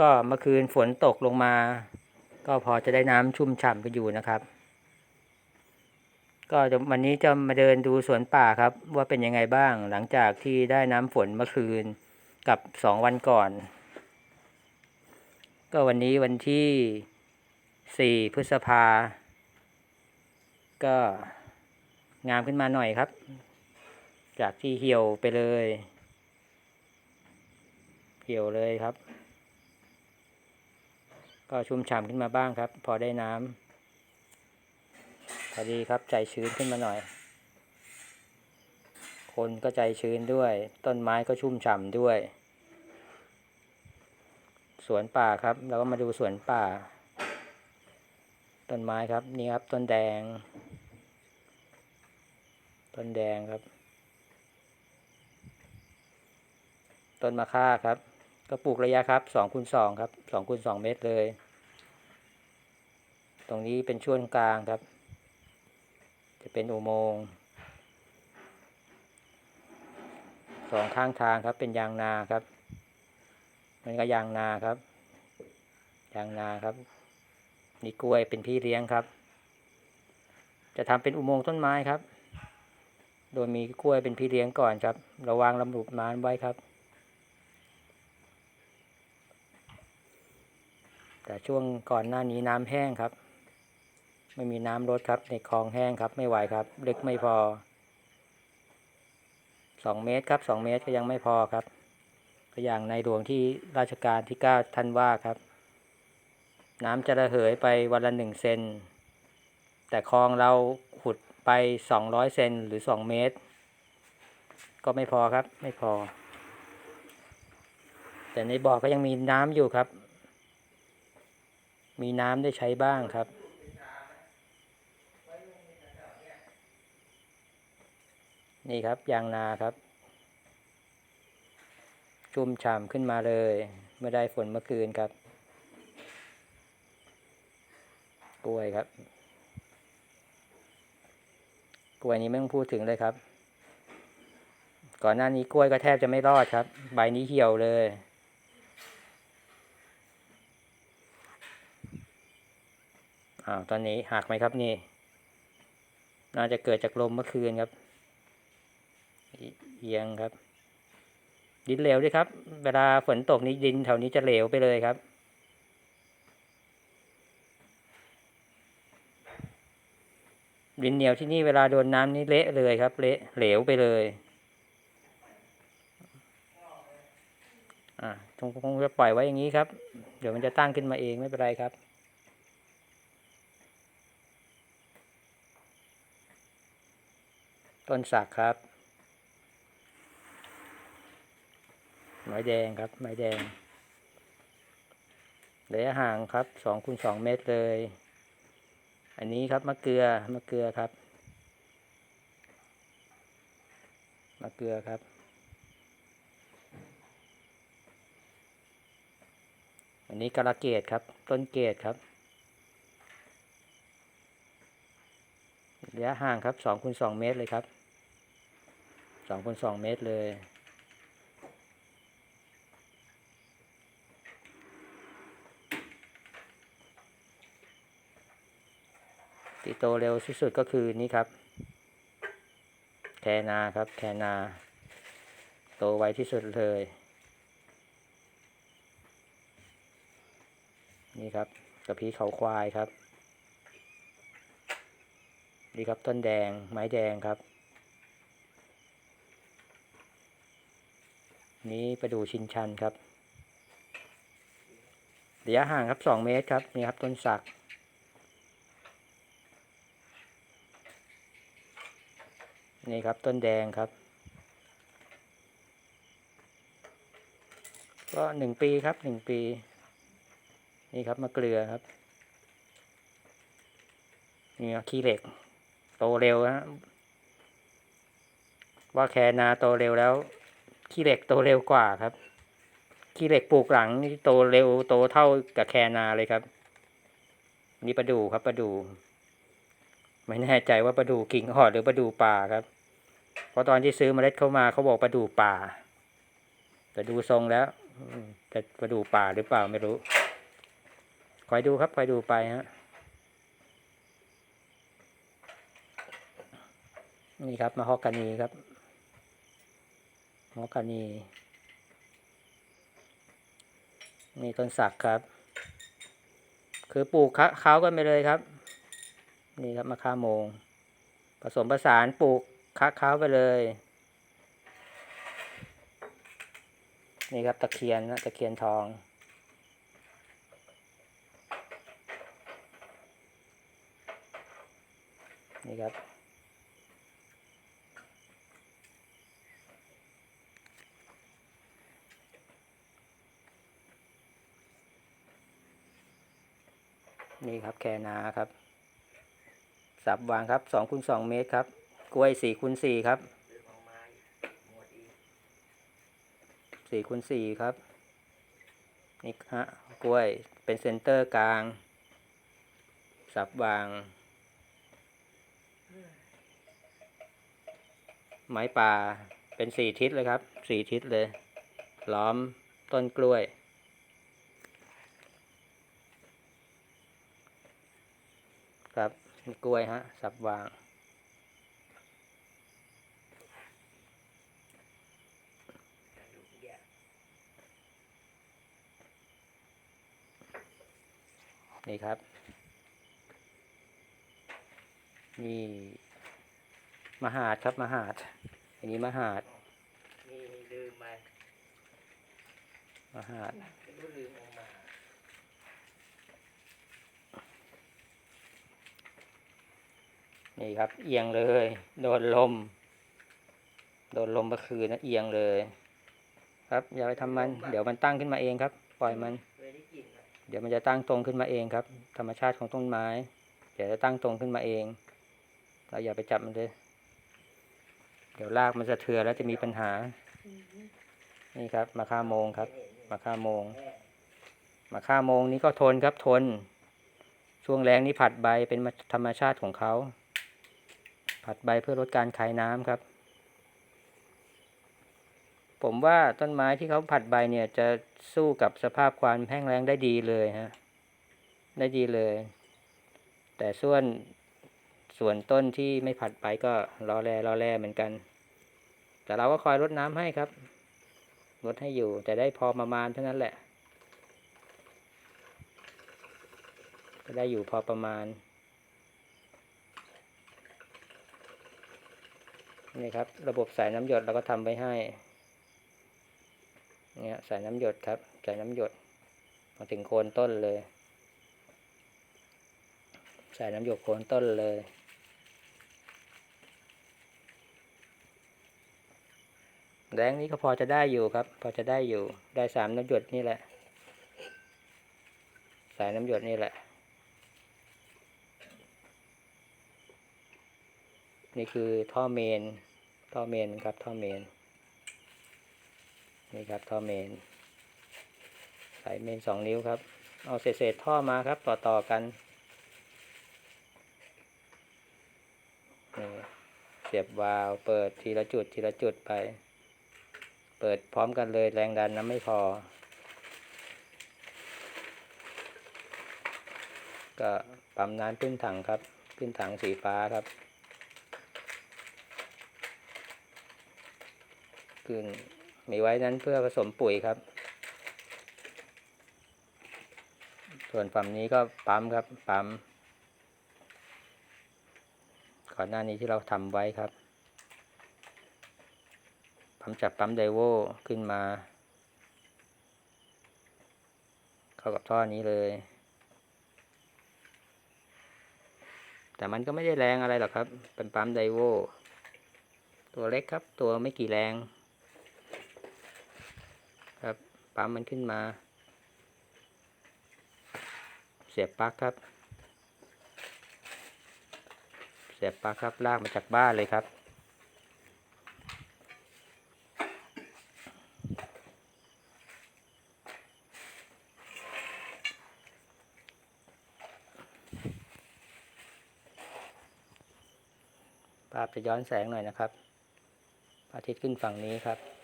ก็เมื่อคืนฝนตกลงมา ก็พอจะได้น้ำชุ่มฉ่ำกันอยู่นะครับ ก็วันนี้จะมาเดินดูสวนป่าครับ ว่าเป็นยังไงบ้างหลังจากที่ได้น้ำฝนเมื่อคืนกับสองวันก่อน ก็วันนี้วันที่สี่พฤษภา ก็งามขึ้นมาหน่อยครับ จากที่เหี่ยวไปเลย เหี่ยวเลยครับ ก็ชุ่มฉ่ำขึ้นมาบ้างครับ พอได้น้ำพอดีครับใจชื้นขึ้นมาหน่อย คนก็ใจชื้นด้วย ต้นไม้ก็ชุ่มฉ่ำด้วย สวนป่าครับเราก็มาดูสวนป่า ต้นไม้ครับนี่ครับต้นแดง ต้นแดงครับ ต้นมะค่าครับ ก็ปลูกระยะครับสองคูณสองครับสองคูณสองเมตรเลย ตรงนี้เป็นช่วงกลางครับ จะเป็นอุโมงค์สองข้างทางครับเป็นยางนาครับ มันก็ยางนาครับ ยางนาครับนี่กล้วยเป็นพี่เลี้ยงครับ จะทำเป็นอุโมงค์ต้นไม้ครับ โดยมีกล้วยเป็นพี่เลี้ยงก่อนครับ ระวางลำหลุบน้ำไว้ครับ แต่ช่วงก่อนหน้านี้น้ำแห้งครับ ไม่มีน้ำลดครับ ในคลองแห้งครับ ไม่ไหวครับลึกไม่พอสองเมตรครับสองเมตรก็ยังไม่พอครับก็อย่างในหลวงที่ราชการที่เก้าท่านว่าครับ น้ำจะระเหยไปวันละหนึ่งเซนแต่คลองเราขุดไปสองร้อยเซนหรือสองเมตร ก็ไม่พอครับ ไม่พอ แต่ในบ่อก็ยังมีน้ำอยู่ครับ มีน้ำได้ใช้บ้างครับ นี่ครับยางนาครับ ชุ่มฉ่ำขึ้นมาเลย เมื่อได้ฝนเมื่อคืนครับ กล้วยครับ กล้วยนี้ไม่ต้องพูดถึงเลยครับ ก่อนหน้านี้กล้วยก็แทบจะไม่รอดครับ ใบนี้เหี่ยวเลย อ้าวตอนนี้หักไหมครับนี่ น่าจะเกิดจากลมเมื่อคืนครับ เอียงครับ ดินเหลวด้วยครับ เวลาฝนตกนี้ดินแถวนี้จะเหลวไปเลยครับดินเหนียวที่นี่เวลาโดนน้ำนี่เละเลยครับ เละเหลวไปเลยอ่าคงคงจะปล่อยไว้อย่างนี้ครับ เดี๋ยวมันจะตั้งขึ้นมาเองไม่เป็นไรครับ ต้นสักครับ ไม้แดงครับ ไม้แดงระยะห่างครับสองคูณสองเมตรเลย อันนี้ครับมะเกลือมะเกลือครับมะเกลือครับ อันนี้กระเกดครับ ต้นเกดครับระยะห่างครับสองคูณสองเมตรเลยครับ สองคูณสองเมตรเลยที่โตเร็วที่สุดก็คือนี่ครับ แคนาครับ แคนา โตไวที่สุดเลย นี่ครับกระพี้เขาควายครับ นี่ครับต้นแดงไม้แดงครับ นี้ไปดูชินชันครับระยะห่างครับสองเมตรครับนี่ครับต้นสักนี่ครับต้นแดงครับ ก็หนึ่งปีครับหนึ่งปี นี่ครับมะเกลือครับนี่ครับขี้เหล็ก โตเร็วนะว่าแคนาโตเร็วแล้ว ขี้เหล็กโตเร็วกว่าครับขี้เหล็กปลูกหลังนี่โตเร็วโตเท่ากับแคนาเลยครับ นี่ประดูครับประดู ไม่แน่ใจว่าประดูกิ่งอ่อนหรือประดูป่าครับ เพราะตอนที่ซื้อเมล็ดเข้ามาเขาบอกประดูป่า แต่ดูทรงแล้วอืมจะมาดูป่าหรือเปล่าไม่รู้คอยดูครับคอยดูไปฮะนี่ครับมาฮอกกานีครับ มกกานีนี่ต้นสักครับ คือปลูกคะเขากันไปเลยครับ นี่ครับมะข่าโมง ผสมผสานปลูกคะเขาไปเลย นี่ครับตะเคียนนะตะเคียนทองนี่ครับ นี่ครับแคนาครับ สับวางครับสองคูณสองเมตรครับ กล้วยสี่คูณสี่ครับสี่คูณสี่ครับ นี่ฮะกล้วยเป็นเซนเตอร์กลาง สับวาง ไม้ป่าเป็นสี่ทิศเลยครับสี่ทิศเลย ล้อมต้นกล้วย ครับนี่ กล้วยฮะ สับวาง นี่ครับ นี่มหาดครับมหาดอย่างนี้มหาด นี่ลืมไปมหาด ไม่รู้ลืมเออกมา นี่ครับ เอียงเลย โดนลม โดนลมเมื่อคืนนะเอียงเลย ครับ อย่าไปทำมัน เดี๋ยวมันตั้งขึ้นมาเองครับ ปล่อยมันเคยได้กลิ่นไหมเดี๋ยวมันจะตั้งตรงขึ้นมาเองครับ ธรรมชาติของต้นไม้ เดี๋ยวจะตั้งตรงขึ้นมาเอง เราอย่าไปจับมันเลย เดี๋ยวรากมันจะเทือนแล้วจะมีปัญหา นี่ครับ มาค่าโมงครับ มาค่าโมง มาค่าโมงนี้ก็ทนครับทน ช่วงแรงนี้ผัดใบเป็นธรรมชาติของเขา ผัดใบเพื่อลดการคายน้ำครับ ผมว่าต้นไม้ที่เขาผัดใบเนี่ยจะสู้กับสภาพความแห้งแล้งได้ดีเลยฮะได้ดีเลย แต่ส่วนส่วนต้นที่ไม่ผัดใบก็รอแรรอแรเหมือนกัน แต่เราก็คอยรดน้ำให้ครับลดให้อยู่ แต่ได้พอประมาณเท่านั้นแหละ ก็ได้อยู่พอประมาณ นี่ครับ ระบบสายน้ำหยดเราก็ทำไว้ให้เนี่ยสายน้ำหยดครับ สายน้ำหยดมาถึงโคนต้นเลย สายน้ำหยดโคนต้นเลยแรงนี้ก็พอจะได้อยู่ครับ พอจะได้อยู่ ได้สามน้ำหยดนี่แหละ สายน้ำหยดนี่แหละ นี่คือท่อเมน ท่อเมนครับท่อเมนนี่ครับท่อเมนสายเมนสองนิ้วครับ เอาเศษๆท่อมาครับต่อต่อกันนี่เสียบวาล์วเปิดทีละจุดทีละจุดไป เปิดพร้อมกันเลยแรงดันน้ำไม่พอ ก็ปั๊มน้ำขึ้นถังครับ ขึ้นถังสีฟ้าครับ ขึ้น มีไว้นั้นเพื่อผสมปุ๋ยครับ ส่วนฝั่งนี้ก็ปั๊มครับ ปั๊มก่อนหน้านี้ที่เราทำไว้ครับ ปั๊มจากปั๊มไดโวขึ้นมา เข้ากับท่อนี้เลย แต่มันก็ไม่ได้แรงอะไรหรอกครับ เป็นปั๊มไดโวตัวเล็กครับ ตัวไม่กี่แรง ครับ ปั๊มมันขึ้นมา เสียบปลั๊กครับ เสียบปลั๊กครับลากมาจากบ้านเลยครับ ภาพจะย้อนแสงหน่อยนะครับพระอาทิตย์ขึ้นฝั่งนี้ครับ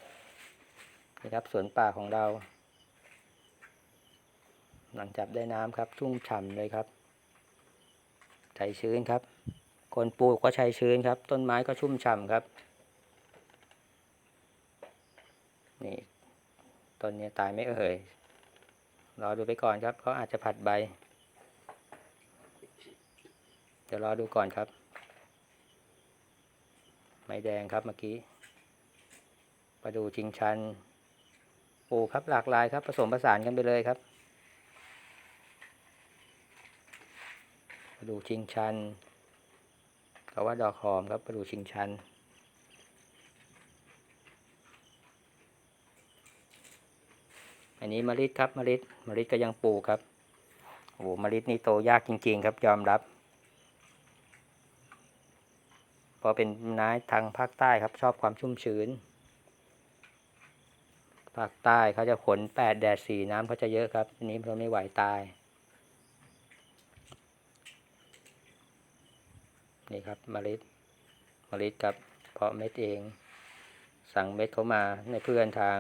ครับสวนป่าของเรา หลังจับได้น้ำครับ ชุ่มฉ่ำเลยครับใจชื้นครับ คนปลูกก็ใช้ชื้นครับ ต้นไม้ก็ชุ่มฉ่ำครับนี่ต้นนี้ตายไม่เอ่ยรอดูไปก่อนครับเขาอาจจะผัดใบเดี๋ยวรอดูก่อนครับ ไม้แดงครับเมื่อกี้มาดูชิงชัน ลูกครับหลากหลายครับผสมผสานกันไปเลยครับมาดูชิงชันก็ว่าดอกหอมครับมาดูชิงชันอันนี้มะลิครับมะลิมะลิก็ยังปลูกครับโอ้โหมะลินี่โตยากจริง ๆ ครับยอมรับพราะเป็นไม้ทางภาคใต้ครับชอบความชุ่มชื้น ภาคใต้เขาจะขนแปดแดดสี่น้ำเขาจะเยอะครับ อันนี้เราไม่ไหวตาย นี่ครับมะลิมลิครับ เพาะเม็ดเอง สั่งเม็ดเขามาในเพื่อนทาง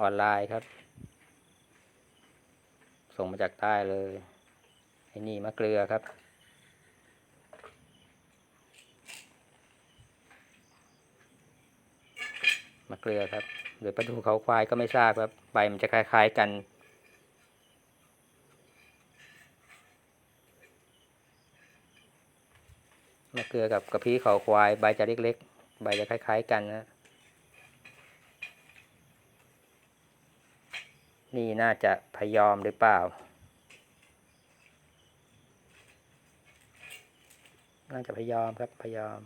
ออนไลน์ครับ ส่งมาจากใต้เลยไอ้นี่มะเกลือครับมะเกลือครับ หรือปลาดูเขาควายก็ไม่ทราบครับใบมันจะคล้าย ๆกัน มะเกลือกับกระพี้เขาควายใบจะเล็กๆ ใบจะคล้าย ๆ กันนะนี่น่าจะพยอมหรือเปล่า น่าจะพยอมครับพยอม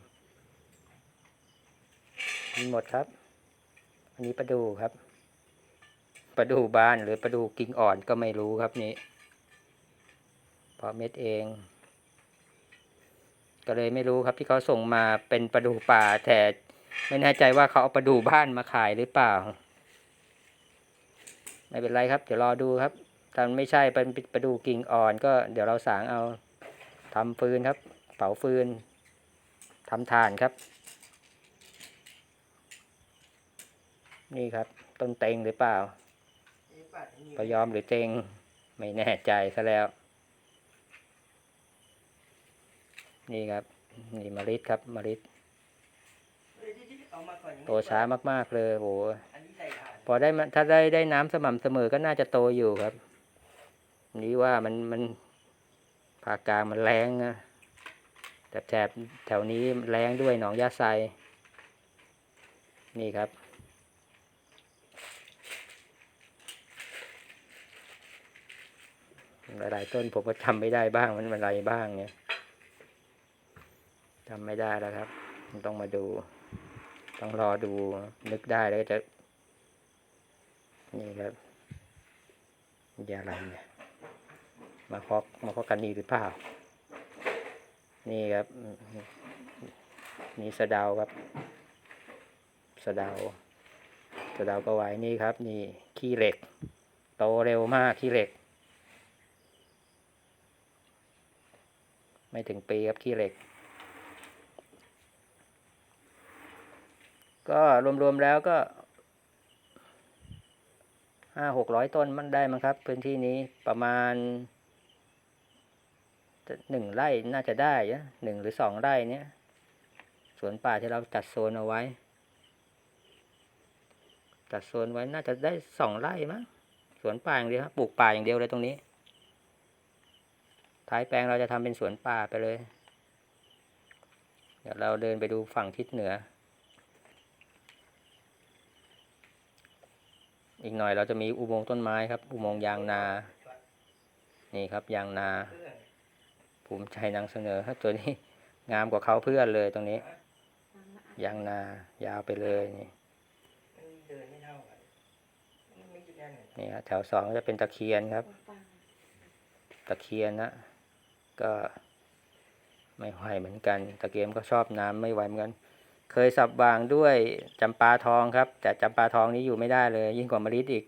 มีหมดครับ นี้ปลาดูครับปลาดูบ้านหรือปลาดูกิ่งอ่อนก็ไม่รู้ครับนี่เพราะเม็ดเอง ก็เลยไม่รู้ครับที่เขาส่งมาเป็นปลาดูป่าแต่ไม่แน่ใจว่าเขาเอาปลาดูบ้านมาขายหรือเปล่า ไม่เป็นไรครับ เดี๋ยวรอดูครับถ้ามันไม่ใช่เป็นปลาดูกิ่งอ่อน ก็เดี๋ยวเราสางเอาทำฟืนครับ เผาฟืนทำถ่านครับ นี่ครับ ต้นเต็งหรือเปล่านี่ปัดนี่พยอมหรือเต็ง ไม่แน่ใจซะแล้ว นี่ครับ นี่มะลิครับมะลิเฮ้ยที่ๆเอามาก่อนยังไม่โตช้ามาก ๆ เลยโหอันนี้ใส่ถ่านพอได้มาถ้าได้ได้น้ำสม่ำเสมอก็น่าจะโตอยู่ครับ นี่ว่ามันมันภาคกลางมันแรงนะแต่แถบแถวนี้แรงด้วยหนองยาไซนี่ครับ หลายๆต้นผมก็จำไม่ได้บ้างมันอะไรบ้างเนี่ยจำไม่ได้แล้วครับมันต้องมาดู ต้องรอดูนึกได้แล้วจะ นี่ครับยาอะไรเนี่ยมาคอกมาคอกกันนีหรือเปล่า นี่ครับนี่สะดาครับ สะดาวสะดาวก็ไว้นี่ครับ นี่ขี้เหล็ก โตเร็วมากขี้เหล็ก ไม่ถึงปีครับขี้เหล็ก ก็รวมๆแล้วก็ห้าหกร้อยต้นมันได้มั้งครับ พื้นที่นี้ประมาณหนึ่งไร่น่าจะได้นะหนึ่งหรือสองไร่เนี้ยสวนป่าที่เราจัดโซนเอาไว้ จัดโซนไว้น่าจะได้สองไร่มั้งสวนป่าอย่างเดียวครับปลูกป่าอย่างเดียวเลยตรงนี้ ท้ายแปลงเราจะทำเป็นสวนป่าไปเลย เดี๋ยวเราเดินไปดูฝั่งทิศเหนือ อีกหน่อยเราจะมีอุโมงค์ต้นไม้ครับ อุโมงค์ยางนา นี่ครับยางนา ภูมิใจนำเสนอครับตัวนี้งามกว่าเขาเพื่อนเลยตรงนี้ ยางนายาวไปเลยนี่นี่ครับแถวสองจะเป็นตะเคียนครับ ตะเคียนนะ ก็ไม่ไหวเหมือนกัน ตะเกียมก็ชอบน้ำไม่ไหวเหมือนกัน เคยสับวางด้วยจำปาทองครับ แต่จำปาทองนี้อยู่ไม่ได้เลย ยิ่งกว่ามะลิอีก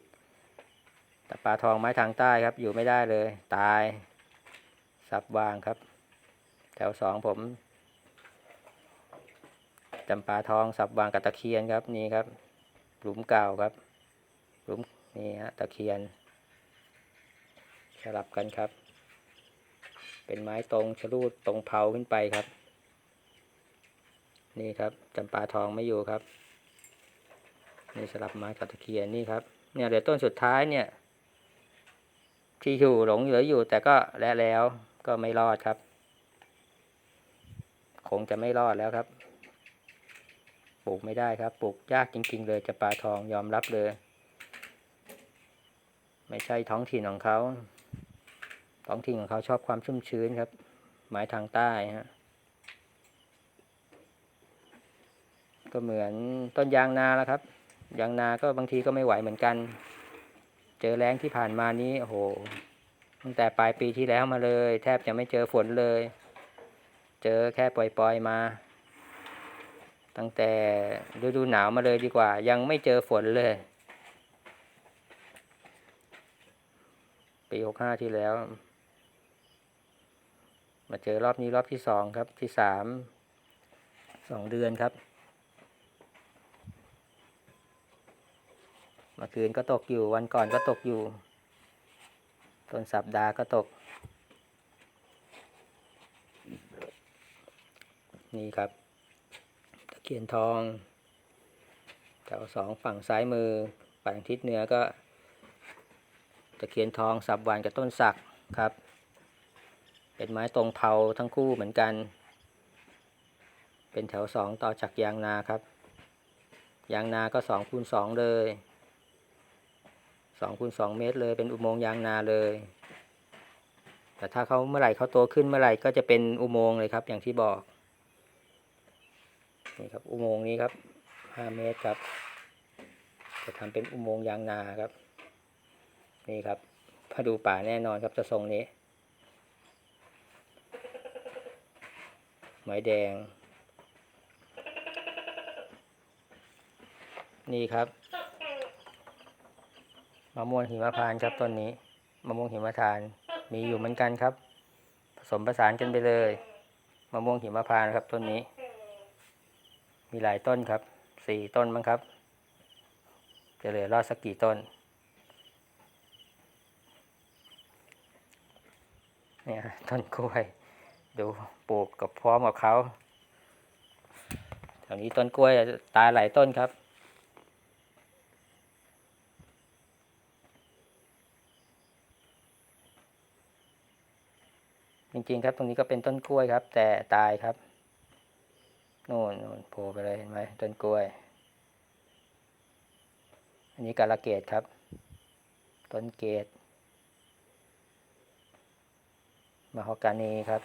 จำปาทองไม้ทางใต้ครับ อยู่ไม่ได้เลย ตาย สับวางครับ แถวสองผมจำปาทองสับวางกับตะเคียนครับนี่ครับ หลุมเก่าครับ หลุมนี่ฮะตะเคียนสลับกันครับ เป็นไม้ตรงชะลูดตรงเผาขึ้นไปครับ นี่ครับจำปาทองไม่อยู่ครับ นี่สลับไม้กับตะเคียนนี่ครับ เนี่ยเหลือต้นสุดท้ายเนี่ย ที่อยู่หลงเหลืออยู่ แต่ก็และแล้วก็ไม่รอดครับ คงจะไม่รอดแล้วครับ ปลูกไม่ได้ครับ ปลูกยากจริง ๆ เลยจะปลาทองยอมรับเลย ไม่ใช่ท้องถิ่นของเขา ท้องถิ่นของเขาชอบความชุ่มชื้นครับ ไม้ทางใต้ฮะก็เหมือนต้นยางนาแล้วครับ ยางนาก็บางทีก็ไม่ไหวเหมือนกัน เจอแรงที่ผ่านมานี้โอ้โหตั้งแต่ปลายปีที่แล้วมาเลย แทบจะไม่เจอฝนเลย เจอแค่ปล่อยๆมา ตั้งแต่ฤดูหนาวมาเลยดีกว่า ยังไม่เจอฝนเลย ปีหกห้าที่แล้ว มาเจอรอบนี้รอบที่สองครับที่สามสองเดือนครับเมื่อคืนก็ตกอยู่วันก่อนก็ตกอยู่ต้นสัปดาห์ก็ตก นี่ครับตะเคียนทองแถวสองฝั่งซ้ายมือฝั่งทิศเหนือก็ตะเคียนทองสับวานกับต้นสักครับ เป็นไม้ตรงเผาทั้งคู่เหมือนกัน เป็นแถวสองต่อจากยางนาครับ ยางนาก็สองคูณสองเลยสองคูณสองเมตรเลยเป็นอุโมงค์ยางนาเลย แต่ถ้าเขาเมื่อไหร่เขาโตขึ้นเมื่อไหร่ก็จะเป็นอุโมงค์เลยครับ อย่างที่บอกนี่ครับอุโมงค์นี้ครับห้าเมตรครับ จะทำเป็นอุโมงค์ยางนาครับ นี่ครับพาดูป่าแน่นอนครับจะทรงนี้ ไม้แดง นี่ครับมะม่วงหิมะพานต์ครับต้นนี้มะม่วงหิมะพานต์มีอยู่เหมือนกันครับ ผสมผสานกันไปเลยมะม่วงหิมะพานต์ครับต้นนี้ มีหลายต้นครับสี่ต้นมั้งครับ จะเหลือรอดสักกี่ต้นเนี่ยต้นกล้วย ดูปลูกกับพร้อมกับเขาแถวนี้ต้นกล้วยตายหลายต้นครับ จริงๆครับตรงนี้ก็เป็นต้นกล้วยครับ แต่ตายครับโน่นโน่นโผล่ไปเลยเห็นไหมต้นกล้วย อันนี้กาลเกตครับ ต้นเกต มะฮอกกานีครับ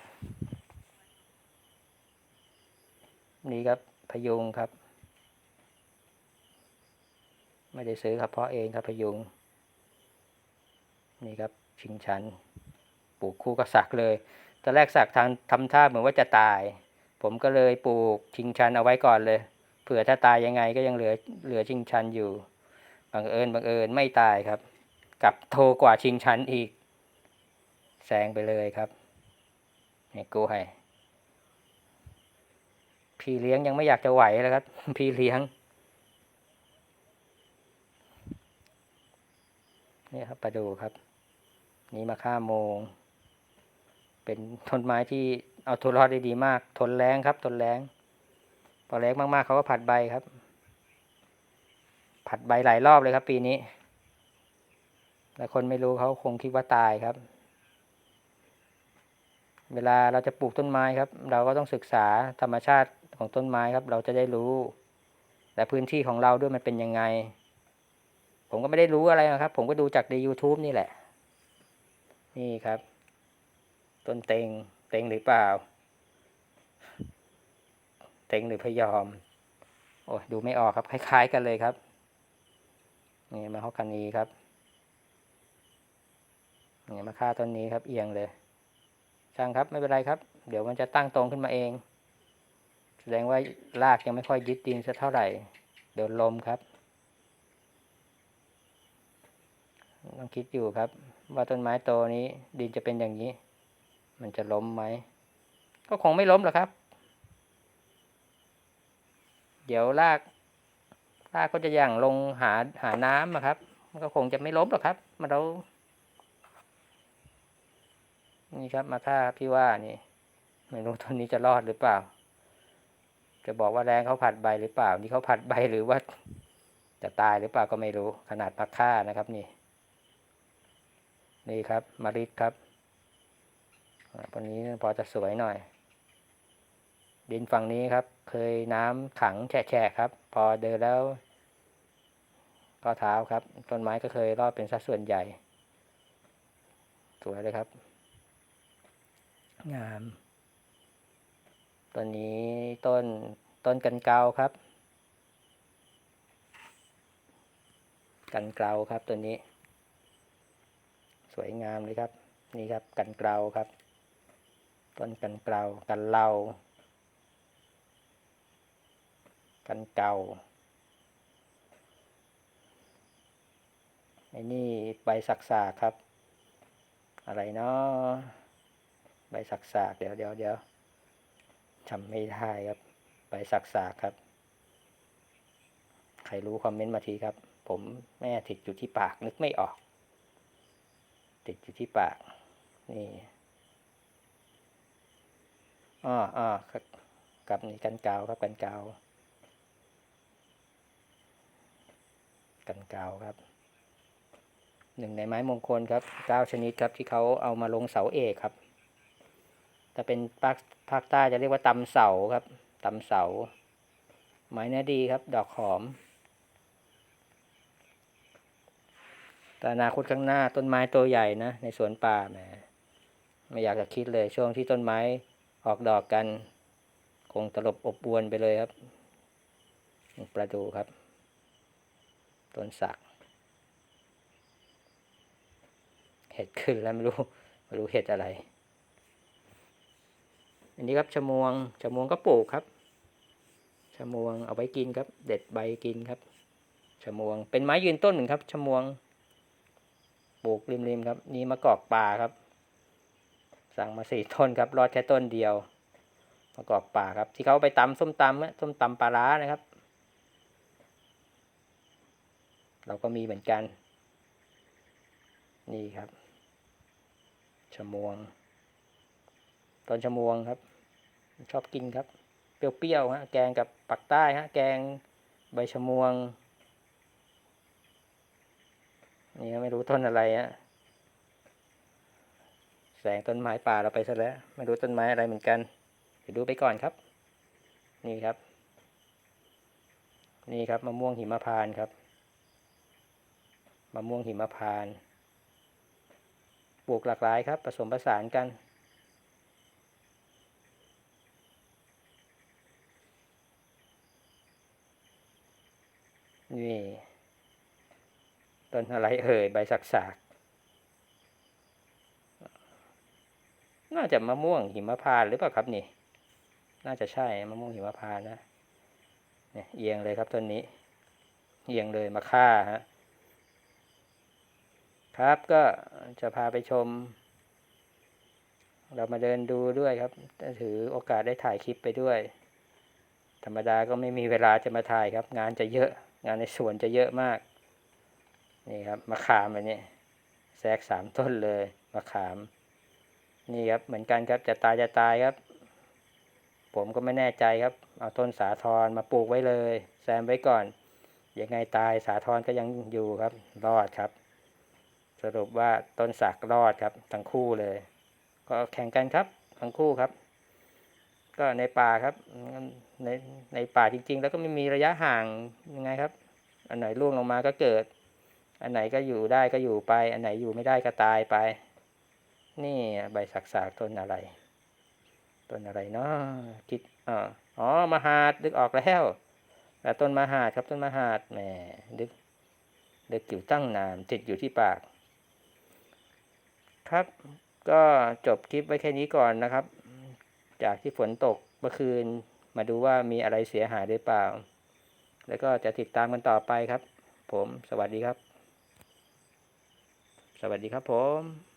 นี่ครับพยุงครับ ไม่ได้ซื้อครับเพราะเองครับพยุง นี่ครับชิงชันปลูกคู่กับสักเลยตอนแรกสักทางทำท่าเหมือนว่าจะตาย ผมก็เลยปลูกชิงชันเอาไว้ก่อนเลย เผื่อถ้าตายยังไงก็ยังเหลือเหลือชิงชันอยู่ บังเอิญบังเอิญไม่ตายครับ กับโทรกว่าชิงชันอีก แซงไปเลยครับนี่กูให้พี่เลี้ยงยังไม่อยากจะไหวแล้วครับ พี่เลี้ยงนี่ครับประดูครับ นี่มาค่าโมง เป็นต้นไม้ที่เอาตัวรอดได้ดีมาก ทนแรงครับ ทนแรงพอแรงมากๆเขาก็ผัดใบครับ ผัดใบหลายรอบเลยครับ ปีนี้แต่คนไม่รู้เขาคงคิดว่าตายครับ เวลาเราจะปลูกต้นไม้ครับ เราก็ต้องศึกษาธรรมชาติของต้นไม้ครับ เราจะได้รู้และพื้นที่ของเราด้วยมันเป็นยังไง ผมก็ไม่ได้รู้อะไรนะครับ ผมก็ดูจากใน YouTube นี่แหละ นี่ครับ ต้นเต็งเต็งหรือเปล่า เต็งหรือพยอม โอ้ดูไม่ออกครับ คล้าย ๆ กันเลยครับ นี่มาฮอกกานีครับนี่มาค่าต้นนี้ครับ เอียงเลย ช่างครับไม่เป็นไรครับ เดี๋ยวมันจะตั้งตรงขึ้นมาเอง แสดงว่ารากยังไม่ค่อยยึดดินสักเท่าไหร่โดนลมครับต้องคิดอยู่ครับ ว่าต้นไม้โตนี้ ดินจะเป็นอย่างนี้ มันจะล้มไหม ก็คงไม่ล้มหรอกครับ เดี๋ยวรากรากก็จะย่างลงหาหาน้ำอะครับ มันก็คงจะไม่ล้มหรอกครับ มันเรา นี่ครับมาค่าครับที่ว่านี่ไม่รู้ต้นนี้จะรอดหรือเปล่า จะบอกว่าแรงเขาผัดใบหรือเปล่า นี่เขาผัดใบหรือว่า จะตายหรือเปล่าก็ไม่รู้ ขนาดมาค่านะครับนี่ นี่ครับ มาริดครับวันนี้พอจะสวยหน่อย ดินฝั่งนี้ครับ เคยน้ำขังแฉะครับ พอเดินแล้ว ก็เท้าครับ ต้นไม้ก็เคยรอดเป็นสัดส่วนใหญ่ สวยเลยครับ งามต้นนี้ต้นต้นกันเกาครับ กันเกาครับตัวนี้ สวยงามเลยครับ นี่ครับกันเกาครับ ต้นกันเกากันเหลากันเกาไอ้นี่ใบสักสาครับ อะไรเนาะ ใบสักสากเดี๋ยวเดี๋ยวเดี๋ยวจำไม่ได้ครับ ใบสักสากครับ ใครรู้คอมเมนต์มาทีครับ ผมแม่ติดอยู่ที่ปากนึกไม่ออก ติดอยู่ที่ปาก นี่อ้ออ้อครับกับนี่กันกาวครับกันกาวกันกาวครับหนึ่งในไม้มงคลครับเก้าชนิดครับที่เขาเอามาลงเสาเอกครับ ถ้าเป็นภาคภาคใต้จะเรียกว่าตำเสาครับตำเสา ไม้เนื้อดีครับ ดอกหอม แต่อนาคตข้างหน้าต้นไม้ตัวใหญ่นะในสวนป่าแหมไม่อยากจะคิดเลยช่วงที่ต้นไม้ออกดอกกัน คงตลบอบอวนไปเลยครับ ประดูครับ ต้นสัก เห็ดขึ้นแล้วไม่รู้ ไม่รู้เห็ดอะไร อันนี้ครับชะมวงชะมวงก็ปลูกครับชะมวงเอาไว้กินครับ เด็ดใบกินครับชะมวง เป็นไม้ยืนต้นหนึ่งครับชะมวงปลูกริมๆครับ นี่มะกอกป่าครับ สั่งมาสี่ต้นครับ รอดแค่ต้นเดียวมะกอกป่าครับ ที่เขาไปตำส้มตำอะส้มตำปลาร้านะครับ เราก็มีเหมือนกัน นี่ครับชะมวง ต้นชมวงครับ ชอบกินครับ เปรี้ยวๆฮะแกงกับปักใต้ฮะแกงใบชมวงนี่ไม่รู้ต้นอะไรฮะแสงต้นไม้ป่าเราไปซะแล้วไม่รู้ต้นไม้อะไรเหมือนกันเดี๋ยวดูไปก่อนครับ นี่ครับ นี่ครับมะม่วงหิมพานครับมะม่วงหิมพาน ปลูกหลากหลายครับ ผสมผสานกัน นี่ ต้นอะไรเอ่ยใบสักสากๆน่าจะมะม่วงหิมพานหรือเปล่าครับนี่ น่าจะใช่มะม่วงหิมพานนะเนี่ยเอียงเลยครับต้นนี้ เอียงเลยมาค่าฮะครับก็จะพาไปชม เรามาเดินดูด้วยครับ ถือโอกาสได้ถ่ายคลิปไปด้วย ธรรมดาก็ไม่มีเวลาจะมาถ่ายครับ งานจะเยอะ งานในสวนจะเยอะมาก นี่ครับมะขามอันนี้แทรกสามต้นเลยมะขาม นี่ครับเหมือนกันครับจะตายจะตายครับ ผมก็ไม่แน่ใจครับ เอาต้นสาทรมาปลูกไว้เลย แซมไว้ก่อน ยังไงตายสาทรก็ยังอยู่ครับ รอดครับ สรุปว่าต้นสักรอดครับ ทั้งคู่เลย ก็แข่งกันครับ ทั้งคู่ครับ ก็ในป่าครับ ในในป่าจริง ๆ แล้วก็ไม่มีระยะห่างยังไงครับ อันไหนร่วงลงมาก็เกิด อันไหนก็อยู่ได้ก็อยู่ไป อันไหนอยู่ไม่ได้ก็ตายไป นี่ใบสักสากต้นอะไร ต้นอะไรเนาะคิดอ๋ออ๋อมหาดนึกออกแล้วแต่ต้นมหาดครับต้นมหาดแหมนึกนึกอยู่ตั้งนานติดอยู่ที่ปาก ครับก็จบคลิปไว้แค่นี้ก่อนนะครับ จากที่ฝนตกเมื่อคืน มาดูว่ามีอะไรเสียหายหรือเปล่า แล้วก็จะติดตามกันต่อไปครับ ผม สวัสดีครับ สวัสดีครับผม